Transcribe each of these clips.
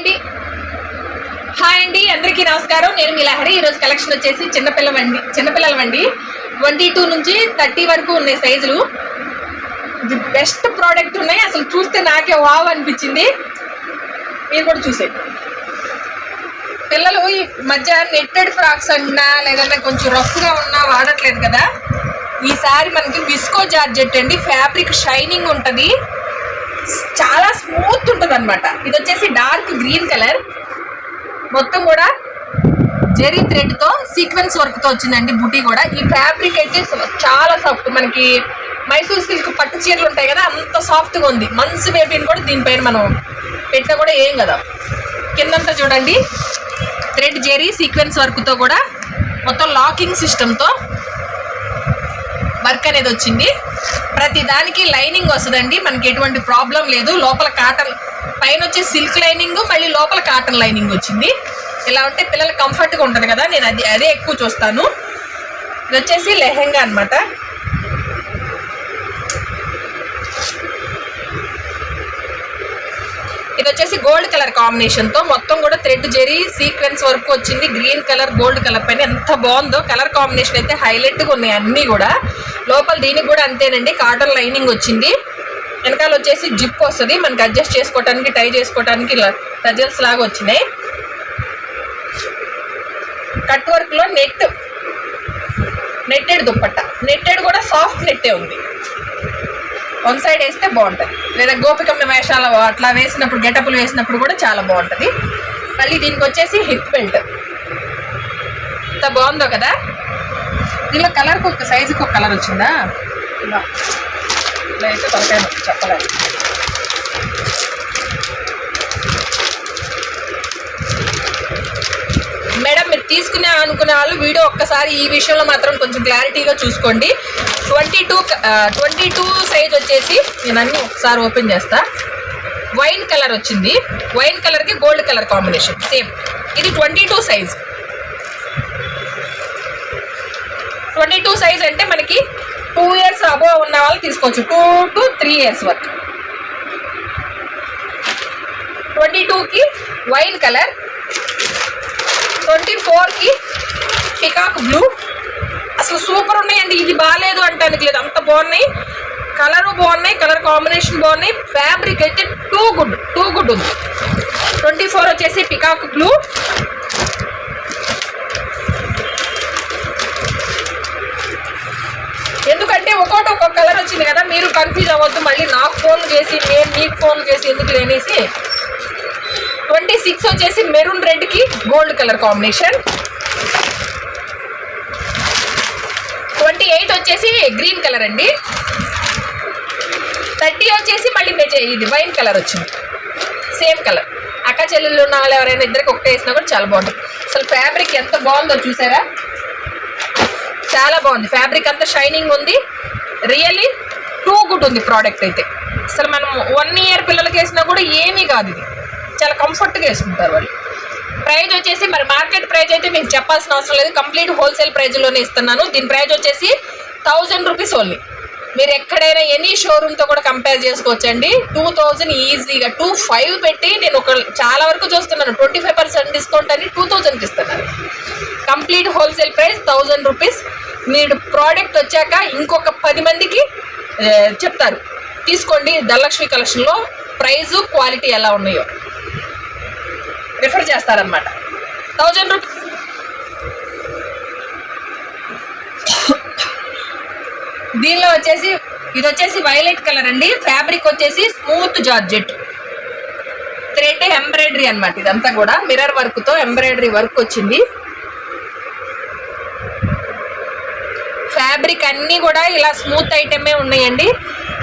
అండి. హాయ్ అండి అందరికీ నమస్కారం. నేను మీ లహరి. ఈరోజు కలెక్షన్ వచ్చేసి చిన్నపిల్ల వండి చిన్నపిల్లల వండి. ట్వంటీ టూ నుంచి థర్టీ వరకు ఉన్నాయి సైజులు. ఇది బెస్ట్ ప్రోడక్ట్ ఉన్నాయి. అసలు చూస్తే నాకే వావ్ అనిపించింది. మీరు కూడా చూసేది పిల్లలు ఈ మధ్య నెట్టెడ్ ఫ్రాక్స్ అన్నా లేదన్నా కొంచెం రఫ్గా ఉన్నా వాడట్లేదు కదా. ఈసారి మనకి విస్కో జార్జెట్ అండి. ఫ్యాబ్రిక్ షైనింగ్ ఉంటుంది. చాలా స్మూత్ ఉంటుంది అనమాట ఇది వచ్చేసి డార్క్ గ్రీన్ కలర్. మొత్తం కూడా జెరీ థ్రెడ్తో సీక్వెన్స్ వర్క్తో వచ్చిందండి బుటీ కూడా. ఈ ఫ్యాబ్రిక్ అయితే చాలా సాఫ్ట్. మనకి మైసూర్ సిల్క్ పట్టు చీరలు ఉంటాయి కదా అంత సాఫ్ట్గా ఉంది. మంచి బేబీని కూడా దీనిపైన మనం పెట్టినా కూడా ఏం కదా. కిందంతా చూడండి. థ్రెడ్ జెరీ సీక్వెన్స్ వర్క్తో కూడా మొత్తం లాకింగ్ సిస్టమ్తో వర్క్ అనేది వచ్చింది. ప్రతి దానికి లైనింగ్ వస్తుందండి. మనకి ఎటువంటి ప్రాబ్లం లేదు. లోపల కాటన్ పైన వచ్చి సిల్క్ లైనింగ్ మళ్ళీ లోపల కాటన్ లైనింగ్ వచ్చింది. ఇలా ఉంటే పిల్లలు కంఫర్ట్గా ఉంటుంది కదా. నేను అది అదే ఎక్కువ చూస్తాను. ఇది వచ్చేసి లెహెంగా అనమాట వచ్చేసి గోల్డ్ కలర్ కాంబినేషన్తో మొత్తం కూడా థ్రెడ్ జెరీ సీక్వెన్స్ వర్క్ వచ్చింది. గ్రీన్ కలర్ గోల్డ్ కలర్ పైన ఎంత బాగుందో కలర్ కాంబినేషన్ అయితే హైలైట్గా ఉన్నాయి అన్ని కూడా. లోపల దీనికి కూడా అంతేనండి కాటన్ లైనింగ్ వచ్చింది. వెనకాల వచ్చేసి జిప్ వస్తుంది. మనకి అడ్జస్ట్ చేసుకోవడానికి టై చేసుకోవడానికి టజల్స్ లాగా వచ్చినాయి. కట్ వర్క్లో నెట్ నెట్టెడ్ దుప్పట్ట. నెట్టెడ్ కూడా సాఫ్ట్ నెట్టే ఉంది. వన్ సైడ్ వేస్తే బాగుంటుంది. లేదా గోపికమ్మ వేషాలు అట్లా వేసినప్పుడు గెటప్లు వేసినప్పుడు కూడా చాలా బాగుంటుంది. మళ్ళీ దీనికి వచ్చేసి హిప్ బెల్ట్. ఇంత బాగుందో కదా? దీనిలో కలర్కి ఒక సైజుకి ఒక కలర్ వచ్చిందా? ఇలా ఇలా అయితే తొలకాయ చెప్పలేదు. మేడం మీరు తీసుకునే అనుకునే వాళ్ళు వీడియో ఒక్కసారి ఈ విషయంలో మాత్రం కొంచెం క్లారిటీగా చూసుకోండి. Twenty two twenty two size వచ్చేసి నేను అన్ని ఒకసారి ఓపెన్ చేస్తా. వైన్ కలర్ వచ్చింది. వైన్ కలర్కి గోల్డ్ కలర్ కాంబినేషన్. సేమ్. ఇది twenty two size. Twenty two size అంటే మనకి టూ ఇయర్స్ అబోవ్ ఉన్న వాళ్ళు తీసుకోవచ్చు. టూ టు త్రీ ఇయర్స్ వరకు. ట్వంటీ టూకి వైన్ కలర్. ట్వంటీ ఫోర్కి పికాక్ బ్లూ. అసలు సూపర్ ఉన్నాయండి. ఇది బాగాలేదు అంటానికి లేదు. అంత బాగున్నాయి. కలర్ బాగున్నాయి. కలర్ కాంబినేషన్ బాగున్నాయి. ఫ్యాబ్రిక్ అయితే టూ గుడ్ టూ గుడ్ ఉంది. ట్వంటీ ఫోర్ వచ్చేసి పికాక్ బ్లూ ఎందుకంటే ఒక్కోటి ఒక్కొక్క కలర్ వచ్చింది కదా మీరు కన్ఫ్యూజ్ అవ్వద్దు. మళ్ళీ నాకు ఫోన్ చేసి నేను మీకు ఫోన్ చేసి ఎందుకు లేనేసి. ట్వంటీ సిక్స్ వచ్చేసి maroon రెడ్కి gold colour combination twenty eight వచ్చేసి గ్రీన్ కలర్ అండి. థర్టీ వచ్చేసి మళ్ళీ మెజే ఇది వైన్ కలర్ వచ్చింది. Same colour. అక్క చెల్లెళ్ళు ఉన్న వాళ్ళు ఎవరైనా ఇద్దరికి ఒకటే వేసినా కూడా చాలా బాగుంటుంది. అసలు ఫ్యాబ్రిక్ ఎంత బాగుందో చూసారా? చాలా బాగుంది. ఫ్యాబ్రిక్ అంతా షైనింగ్ ఉంది. రియల్లీ టూ గుడ్ ఉంది ప్రోడక్ట్ అయితే. అసలు మనం వన్ ఇయర్ పిల్లలకి వేసినా కూడా ఏమీ కాదు ఇది. చాలా కంఫర్ట్గా వేసుకుంటారు వాళ్ళు. ప్రైజ్ వచ్చేసి మరి మార్కెట్ ప్రైజ్ అయితే మీకు చెప్పాల్సిన అవసరం లేదు. కంప్లీట్ హోల్సేల్ ప్రైజ్లోనే ఇస్తున్నాను. దీని ప్రైజ్ వచ్చేసి థౌజండ్ రూపీస్ ఓన్లీ. మీరు ఎక్కడైనా ఎనీ షోరూమ్తో కూడా కంపేర్ చేసుకోవచ్చండి. టూ థౌజండ్ ఈజీగా టూ ఫైవ్ పెట్టి నేను ఒక చాలా వరకు చూస్తున్నాను. ట్వంటీ ఫైవ్ పర్సెంట్ డిస్కౌంట్ అని టూ థౌజండ్కి ఇస్తున్నాను. Complete wholesale price thousand rupees. మీరు ప్రోడక్ట్ వచ్చాక ఇంకొక పది మందికి చెప్తారు. తీసుకోండి ధనలక్ష్మి కలెక్షన్లో ప్రైజు క్వాలిటీ ఎలా ఉన్నాయో. రిఫర్ చేస్తారనమాట థౌజండ్ రూపీస్. దీనిలో వచ్చేసి ఇది వచ్చేసి వైలెట్ కలర్ అండి. ఫ్యాబ్రిక్ వచ్చేసి స్మూత్ జార్జెట్. థ్రెడ్ ఎంబ్రాయిడరీ అన్నమాట ఇదంతా కూడా. మిర్రర్ వర్క్తో ఎంబ్రాయిడరీ వర్క్ వచ్చింది. ఫ్యాబ్రిక్ అన్నీ కూడా ఇలా స్మూత్ ఐటమే ఉన్నాయండి.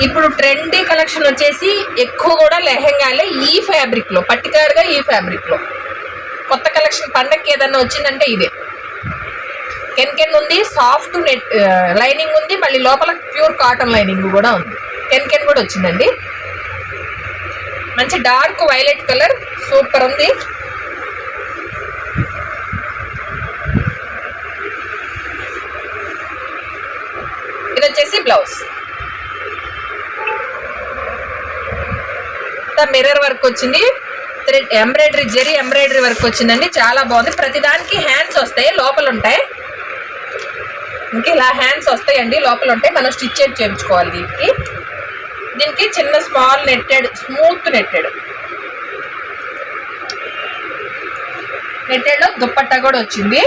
ఇప్పుడు ట్రెండీ కలెక్షన్ వచ్చేసి ఎక్కువ కూడా లెహెంగాలే ఈ ఫ్యాబ్రిక్లో పర్టికులర్గా ఈ ఫ్యాబ్రిక్లో కొత్త కలెక్షన్ పండక్కి ఏదన్నా వచ్చిందంటే ఇదే. కెన్కెన్ ఉంది సాఫ్ట్ నెట్ లైనింగ్ ఉంది మళ్ళీ లోపల ప్యూర్ కాటన్ లైనింగ్ కూడా ఉంది. కెన్కెన్ కూడా వచ్చిందండి. మంచి డార్క్ వైలెట్ కలర్ సూపర్ ఉంది. ఇది వచ్చేసి బ్లౌజ్. మిర్రర్ వర్క్ వచ్చింది. Thread embroidery zari embroidery work వచ్చిందండి. చాలా బాగుంది. ప్రతిదానికి హ్యాండ్స్ వస్తాయి లోపల ఉంటాయి. ఇంకా ఇలా హ్యాండ్స్ వస్తాయండి. లోపల ఉంటాయి. మనం స్టిచ్ చేయించుకోవాలి దీనికి. దీనికి చిన్న స్మాల్ నెట్టెడ్ స్మూత్ నెట్టెడ్ నెట్టెడ్లో దుప్పట్టా కూడా వచ్చింది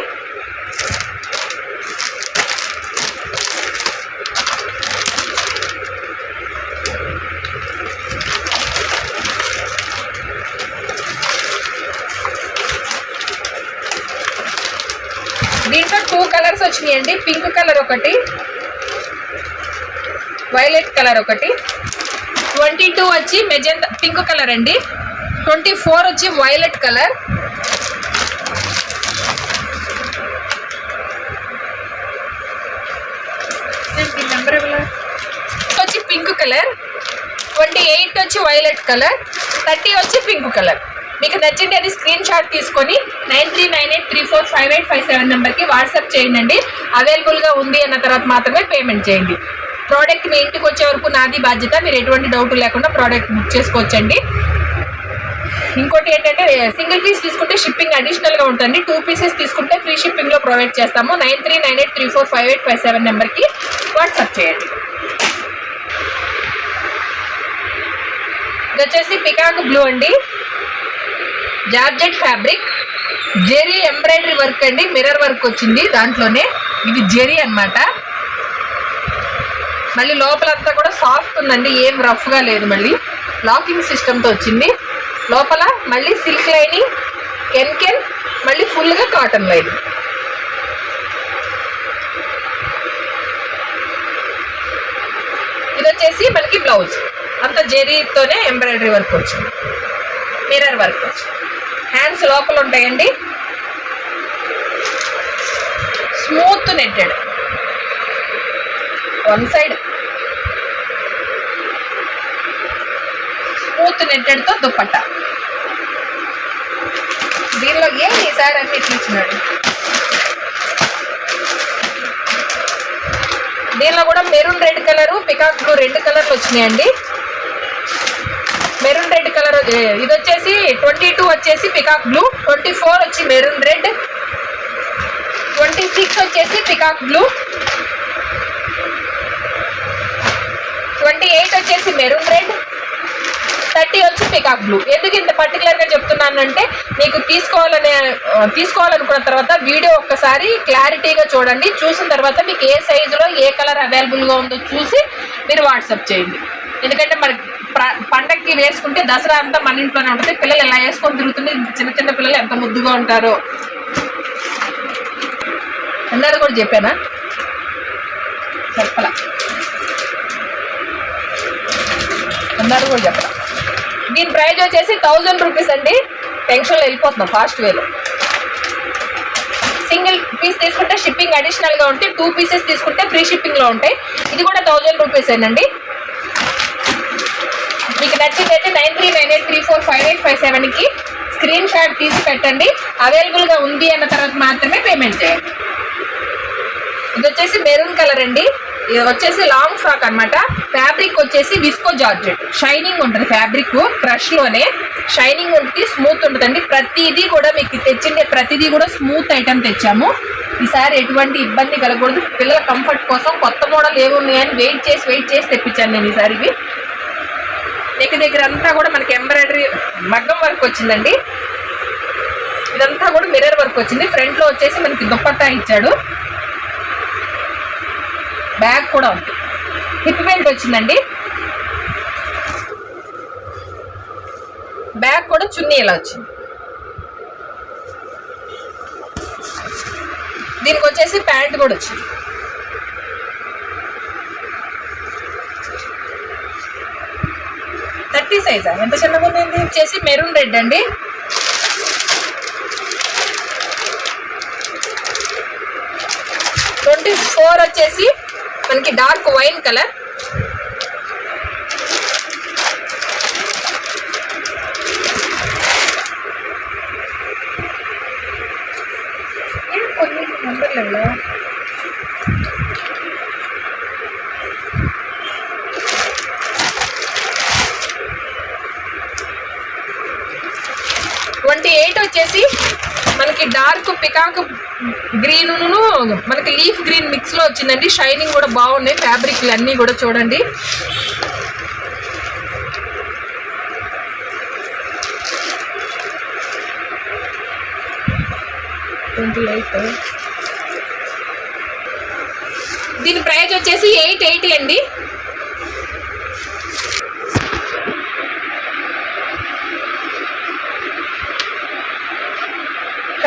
దీంట్లో టూ కలర్స్ వచ్చినాయండి. పింక్ కలర్ ఒకటి వైలెట్ కలర్ ఒకటి. ట్వంటీ టూ వచ్చి మెజెంట్ పింక్ కలర్ అండి. ట్వంటీ ఫోర్ వచ్చి వైలెట్ కలర్. వచ్చి పింక్ కలర్. ట్వంటీ ఎయిట్ వచ్చి వైలెట్ కలర్. థర్టీ వచ్చి పింక్ కలర్. మీకు నచ్చింది అది స్క్రీన్ షాట్ తీసుకొని nine three nine eight three four five eight five seven నెంబర్కి వాట్సాప్ చేయండి. అవైలబుల్గా ఉంది అన్న తర్వాత మాత్రమే పేమెంట్ చేయండి. ప్రోడక్ట్ మీ ఇంటికి వచ్చే వరకు నాది బాధ్యత మీరు ఎటువంటి డౌట్ లేకుండా ప్రోడక్ట్ బుక్ చేసుకోవచ్చండి. ఇంకోటి ఏంటంటే సింగిల్ పీస్ తీసుకుంటే షిప్పింగ్ అడిషనల్గా ఉంటుంది టూ పీసెస్ తీసుకుంటే ఫ్రీ షిప్పింగ్లో ప్రొవైడ్ చేస్తాము. Nine three nine eight three four five eight five seven నెంబర్కి వాట్సాప్ చేయండి. ఇది వచ్చేసి పికాక్ బ్లూ అండి. Georgette fabric. Zari embroidery work అండి మిర్రర్ వర్క్ వచ్చింది దాంట్లోనే. ఇది జెరీ అన్నమాట. మళ్ళీ లోపలంతా కూడా సాఫ్ట్ ఉందండి ఏం రఫ్గా లేదు మళ్ళీ. లాకింగ్ సిస్టమ్తో వచ్చింది. లోపల మళ్ళీ సిల్క్ లైనింగ్ కెన్కెన్ మళ్ళీ ఫుల్గా కాటన్ లైనింగ్. ఇది వచ్చేసి మనకి బ్లౌజ్. అంత జెరీతోనే ఎంబ్రాయిడరీ వర్క్ వచ్చింది. మిర్రర్ వర్క్ వచ్చింది. హ్యాండ్స్ లోపల ఉంటాయండి. Smooth netted. One side. Smooth నెట్టెడ్తో dupatta. దీనిలో ఏం ఈసారి అన్ని ఇచ్చినాడు దీనిలో కూడా maroon red colour peacock blue రెండు కలర్లు వచ్చినాయండి. మెరూన్ రెడ్ కలర్ ఇది వచ్చేసి ట్వంటీ టూ వచ్చేసి పికాక్ బ్లూ ట్వంటీ ఫోర్ వచ్చి మెరూన్ రెడ్ ట్వంటీ సిక్స్ వచ్చేసి పికాక్ బ్లూ ట్వంటీ ఎయిట్ వచ్చేసి మెరూన్ రెడ్ థర్టీ వచ్చి పికాక్ బ్లూ. ఎందుకు ఇంత పర్టికులర్గా చెప్తున్నానంటే మీకు తీసుకోవాలనే తీసుకోవాలనుకున్న తర్వాత వీడియో ఒక్కసారి క్లారిటీగా చూడండి. చూసిన తర్వాత మీకు ఏ సైజులో ఏ కలర్ అవైలబుల్గా ఉందో చూసి మీరు వాట్సాప్ చేయండి. ఎందుకంటే మరి పండక్కి వేసుకుంటే దసరా అంతా మన ఇంట్లోనే ఉంటుంది. పిల్లలు ఎలా వేసుకొని తిరుగుతుంది చిన్న చిన్న పిల్లలు ఎంత ముద్దుగా ఉంటారో. అందరు కూడా చెప్పానా? చెప్పలా. అందరు కూడా చెప్పలా. దీని ప్రైస్ వచ్చేసి థౌజండ్ రూపీస్ అండి. టెన్షన్లో వెళ్ళిపోతున్నాం ఫాస్ట్ వేలో. సింగిల్ పీస్ తీసుకుంటే షిప్పింగ్ అడిషనల్గా ఉంటే టూ పీసెస్ తీసుకుంటే ఫ్రీ షిప్పింగ్లో ఉంటాయి. ఇది కూడా థౌజండ్ రూపీస్ ఏనండి మీకు అయితే nine three nine eight three four five eight five సెవెన్కి స్క్రీన్ షాట్ తీసి పెట్టండి. అవైలబుల్గా ఉంది అన్న తర్వాత మాత్రమే పేమెంట్ చేయండి. ఇది వచ్చేసి మెరూన్ కలర్ అండి. ఇది వచ్చేసి లాంగ్ ఫ్రాక్ అన్నమాట. ఫ్యాబ్రిక్ వచ్చేసి విస్కో జార్జెట్. షైనింగ్ ఉంటుంది ఫ్యాబ్రిక్ క్రష్లోనే. షైనింగ్ ఉంటుంది స్మూత్ ఉంటుందండి. ప్రతిదీ కూడా మీకు తెచ్చిండే ప్రతిదీ కూడా స్మూత్ ఐటమ్ తెచ్చాము. ఈసారి ఎటువంటి ఇబ్బంది కలగకూడదు. పిల్లల కంఫర్ట్ కోసం కొత్త మోడల్ ఏమున్నాయని వెయిట్ చేసి వెయిట్ చేసి తెప్పించాను నేను ఈసారి దగ్గర దగ్గర అంతా కూడా మనకి ఎంబ్రాయిడరీ మగ్గం వర్క్ వచ్చిందండి. ఇదంతా కూడా మిర్రర్ వర్క్ వచ్చింది. ఫ్రంట్లో వచ్చేసి మనకి దుప్పట్టా ఇచ్చాడు. బ్యాగ్ కూడా ఉంది. హిప్ బెల్ట్ వచ్చిందండి. బ్యాగ్ కూడా చున్నీ ఇలా వచ్చింది. దీనికి వచ్చేసి ప్యాంట్ కూడా వచ్చింది. సైజా ఎంత చిన్నగా ఉంది ఇది? వచ్చేసి మెరూన్ రెడ్ అండి. ట్వంటీ ఫోర్ వచ్చేసి మనకి డార్క్ వైన్ కలర్. కొన్ని నెంబర్లలో ట్వంటీ ఎయిట్ వచ్చేసి మనకి డార్క్ పికాక్ గ్రీన్ను మనకి లీఫ్ గ్రీన్ మిక్స్లో వచ్చిందండి. షైనింగ్ కూడా బాగున్నాయి. ఫ్యాబ్రిక్లు అన్నీ కూడా చూడండి. ట్వంటీ ఎయిట్ దీని ప్రైస్ వచ్చేసి ఎయిట్ ఎయిటీ అండి.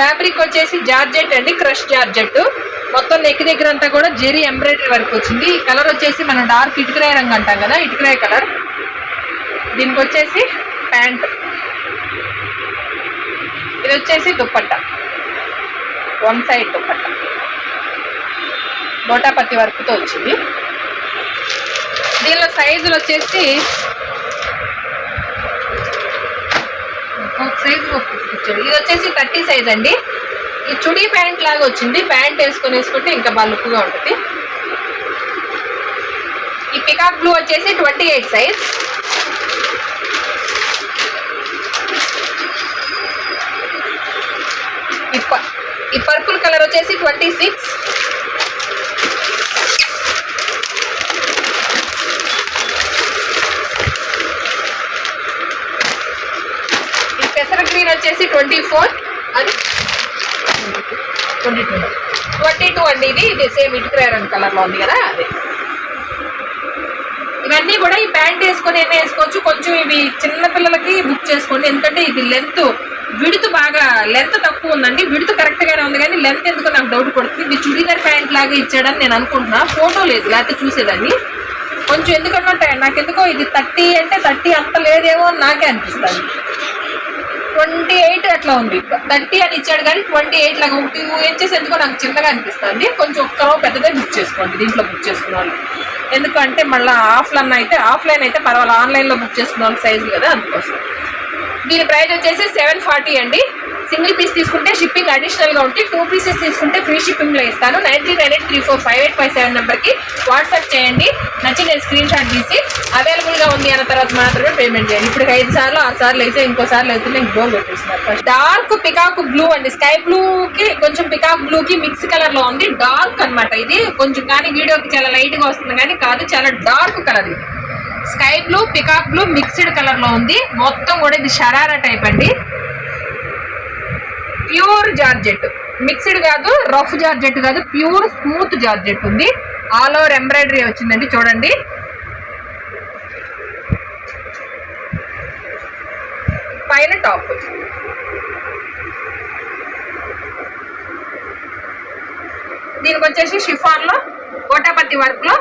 ఫ్యాబ్రిక్ వచ్చేసి జార్జెట్ అండి క్రష్ జార్జెట్. మొత్తం నెక్ దగ్గర అంతా కూడా జెరీ ఎంబ్రాయిడరీ వర్క్ వచ్చింది. ఈ కలర్ వచ్చేసి మనం డార్క్ ఇటుకరాయ రంగు అంటాం కదా ఇటుకరాయ కలర్. దీనికి వచ్చేసి ప్యాంట్. ఇది వచ్చేసి దుప్పట్ట. One side dupatta. గోటాపత్తి వర్క్తో వచ్చింది. దీనిలో సైజులు వచ్చేసి ఒక ఇచ్చాడు ఇది వచ్చేసి థర్టీ సైజ్ అండి. ఈ చుడీ ప్యాంట్ లాగా వచ్చింది. ప్యాంట్ వేసుకొని వేసుకుంటే ఇంకా బాగా లుక్గా ఉంటుంది. ఈ పికాక్ బ్లూ వచ్చేసి ట్వంటీ ఎయిట్ సైజ్ ఈ ప- ఈ పర్పుల్ కలర్ వచ్చేసి ట్వంటీ సిక్స్ ఫోర్ అది? ట్వంటీ టూ ట్వంటీ టూ అండి ఇది. ఇది సేమ్ ఇటుకరాయ రంగు కలర్లో ఉంది కదా? అదే. ఇవన్నీ కూడా ఈ ప్యాంట్ వేసుకొని అయినా వేసుకోవచ్చు. కొంచెం ఇవి చిన్న పిల్లలకి బుక్ చేసుకోండి. ఎందుకంటే ఇది లెంత్ విడుతు బాగా లెంత్ తక్కువ ఉందండి. విడుతు కరెక్ట్ గానే ఉంది కానీ లెంత్ ఎందుకు నాకు డౌట్ పడుతుంది ఇది చుడీదార్ ప్యాంట్ లాగా ఇచ్చాడని నేను అనుకుంటున్నా. ఫోటో లేదు లేకపోతే చూసేదాన్ని. కొంచెం ఎందుకంటే నాకు ఎందుకో ఇది థర్టీ అంటే థర్టీ అంత లేదేమో అని నాకే అనిపిస్తుంది. ట్వంటీ ఎయిట్ అట్లా ఉంది. థర్టీ అని ఇచ్చాడు కానీ ట్వంటీ ఎయిట్ లాగా ఒకటి ఇంచెస్ ఎందుకో నాకు చిన్నగా అనిపిస్తుంది. కొంచెం ఒక్కరో పెద్దదే బుక్ చేసుకోండి. దీంట్లో బుక్ చేసుకున్న వాళ్ళు ఎందుకంటే మళ్ళీ ఆఫ్లైన్ అయితే ఆఫ్లైన్ అయితే పర్వాలేదు. ఆన్లైన్లో బుక్ చేసుకున్న వాళ్ళు సైజు కదా అందుకోసం. దీని ప్రైస్ వచ్చేసి సెవెన్ ఫార్టీ అండి. సింగిల్ పీస్ తీసుకుంటే షిప్పింగ్ అడిషనల్గా ఉంటే టూ పీసెస్ తీసుకుంటే ఫ్రీ షిప్పింగ్లో ఇస్తాను. Nine three nine eight three four five eight five seven నెంబర్కి వాట్సాప్ చేయండి. నచ్చి నేను స్క్రీన్ షాట్ తీసి అవైలబుల్గా ఉంది అన్న తర్వాత మాత్రమే పేమెంట్ చేయండి. ఇప్పుడు ఐదు సార్లు ఆరు సార్లు అయితే ఇంకోసార్లు అయితే నేను గోల్ పెట్టేస్తున్నారు డార్క్ పికాక్ బ్లూ అండి. స్కై బ్లూకి కొంచెం పికాక్ బ్లూకి మిక్స్ కలర్లో ఉంది. డార్క్ అన్నమాట ఇది. కొంచెం కానీ వీడియోకి చాలా లైట్గా వస్తుంది కానీ కాదు చాలా డార్క్ కలర్ ఇది. Sky blue peacock blue mixed కలర్లో ఉంది. మొత్తం కూడా ఇది షరారా టైప్ అండి. Pure georgette. మిక్స్డ్ కాదు రఫ్ జార్జెట్ కాదు ప్యూర్ స్మూత్ జార్జెట్ ఉంది. ఆల్ ఓవర్ ఎంబ్రాయిడరీ వచ్చిందండి చూడండి. పైన టాప్. దీనికి వచ్చేసి షిఫాన్లో వర్క్లో వర్క్లో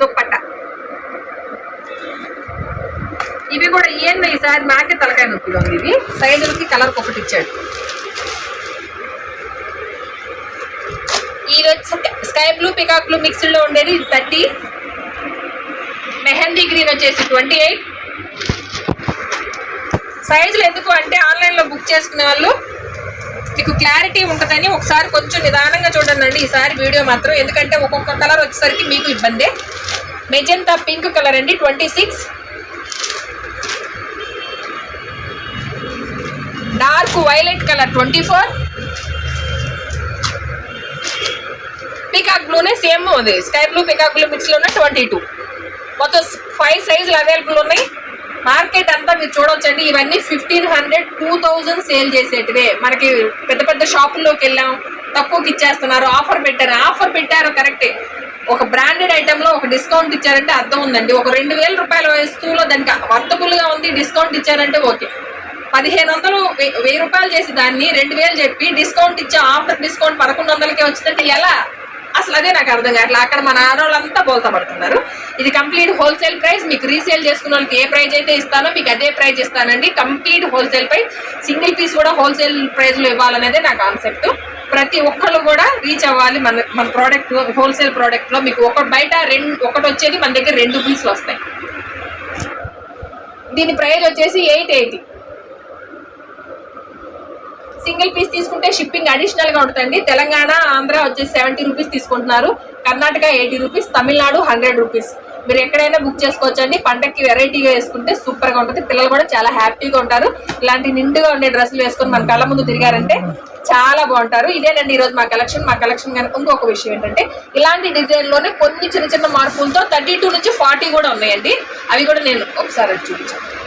దుప్పట్ట. ఇవి కూడా ఏందో ఈసారి నాకే తలకాయ నొప్పిగా ఉంది ఇవి. సైజులకి కలర్ ఒకటి ఇచ్చాడు ఇది వచ్చి స్కై బ్లూ పికాక్ బ్లూ మిక్స్డ్లో ఉండేది థర్టీ. మెహందీ గ్రీన్ వచ్చేసి ట్వంటీ ఎయిట్ సైజులు ఎందుకు అంటే ఆన్లైన్లో బుక్ చేసుకునే వాళ్ళు మీకు క్లారిటీ ఉంటుందని ఒకసారి కొంచెం నిదానంగా చూడండి అండి ఈసారి వీడియో మాత్రం ఎందుకంటే ఒక్కొక్క కలర్ వచ్చేసరికి మీకు ఇబ్బందే. మెజెంతా పింక్ కలర్ అండి twenty six dark violet colour twenty four peacock బ్లూనే same ఉంది స్కై బ్లూ పీకాక్ బ్లూ మిక్స్లోనే ట్వంటీ టూ. మొత్తం ఫైవ్ సైజులు అవైలబుల్ ఉన్నాయి. మార్కెట్ అంతా మీరు చూడొచ్చండి. ఇవన్నీ fifteen hundred two thousand sale చేసేటివే. మనకి పెద్ద పెద్ద షాపుల్లోకి వెళ్ళాం. తక్కువకి ఇచ్చేస్తున్నారు. ఆఫర్ పెట్టారు. ఆఫర్ పెట్టారు కరెక్టే. ఒక బ్రాండెడ్ ఐటెంలో ఒక డిస్కౌంట్ ఇచ్చారంటే అర్థం ఉందండి. ఒక రెండు వేల రూపాయల వస్తువులో దానికి వర్తబుల్గా ఉంది డిస్కౌంట్ ఇచ్చారంటే ఓకే. పదిహేను వందలు వె- వెయ్యి రూపాయలు చేసి దాన్ని రెండు వేలు చెప్పి డిస్కౌంట్ ఇచ్చే ఆఫ్టర్ డిస్కౌంట్ పదకొండు వందలకే వచ్చిందంటే ఎలా? అసలు అదే నాకు అర్థం కావట్లేదు అక్కడ మన ఆడవాళ్ళంతా బోల్తా పడుతున్నారు. ఇది కంప్లీట్ హోల్సేల్ ప్రైస్. మీకు రీసేల్ చేసుకున్న వాళ్ళకి ఏ ప్రైజ్ అయితే ఇస్తానో మీకు అదే ప్రైజ్ ఇస్తానండి. Complete wholesale price. Single piece కూడా హోల్సేల్ ప్రైస్లో ఇవ్వాలనేదే నా కాన్సెప్ట్. ప్రతి ఒక్కళ్ళు కూడా రీచ్ అవ్వాలి మన మన ప్రోడక్ట్ హోల్సేల్ ప్రోడక్ట్లో మీకు ఒక బయట రెండు ఒకటి వచ్చేది మన దగ్గర రెండు పీసులు వస్తాయి. దీని ప్రైస్ వచ్చేసి ఎయిట్ ఎయిటీ. సింగిల్ పీస్ తీసుకుంటే షిప్పింగ్ అడిషనల్గా ఉంటుందండి. తెలంగాణ ఆంధ్ర వచ్చేసి సెవెంటీ రూపీస్ తీసుకుంటున్నారు. Karnataka eighty rupees Tamil Nadu hundred rupees. మీరు ఎక్కడైనా బుక్ చేసుకోవచ్చండి. పండక్కి వెరైటీగా వేసుకుంటే సూపర్గా ఉంటుంది. పిల్లలు కూడా చాలా హ్యాపీగా ఉంటారు. ఇలాంటి నిండుగా ఉండే డ్రెస్సులు వేసుకొని మన కళ్ళ ముందు తిరిగారంటే చాలా బాగుంటారు. ఇదేనండి ఈ రోజు మా కలెక్షన్ మా కలెక్షన్ కనుక ఇంకొక విషయం ఏంటంటే ఇలాంటి డిజైన్లోనే కొన్ని చిన్న చిన్న మార్పులతో థర్టీ టూ నుంచి ఫార్టీ కూడా ఉన్నాయండి. అవి కూడా నేను ఒకసారి చూపించాను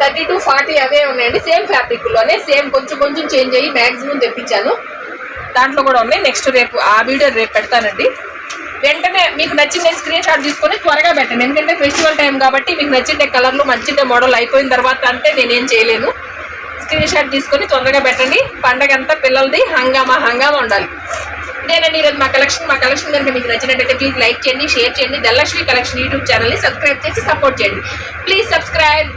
థర్టీ టు ఫార్టీ అవే ఉన్నాయండి. సేమ్ ఫ్యాబ్రిక్లోనే సేమ్ కొంచెం కొంచెం చేంజ్ అయ్యి మ్యాక్సిమం తెప్పించాను. దాంట్లో కూడా ఉన్నాయి. నెక్స్ట్ రేపు ఆ వీడియో రేపు పెడతానండి. వెంటనే మీకు నచ్చిన స్క్రీన్ షాట్ తీసుకొని త్వరగా పెట్టండి. ఎందుకంటే ఫెస్టివల్ టైం కాబట్టి మీకు నచ్చిన కలర్లు మంచిగా మోడల్ అయిపోయిన తర్వాత అంటే నేనేం చేయలేను. స్క్రీన్ షాట్ తీసుకొని తొందరగా పెట్టండి. పండగ అంతా పిల్లలది హంగామా హంగామా ఉండాలి. ఇదేనండి ఈరోజు మా కలెక్షన్. మా కలెక్షన్ కనుక మీకు నచ్చినట్టయితే ప్లీజ్ లైక్ చేయండి షేర్ చేయండి. ధనలక్ష్మి కలెక్షన్ యూట్యూబ్ ఛానల్ని సబ్స్క్రైబ్ చేసి సపోర్ట్ చేయండి. Please subscribe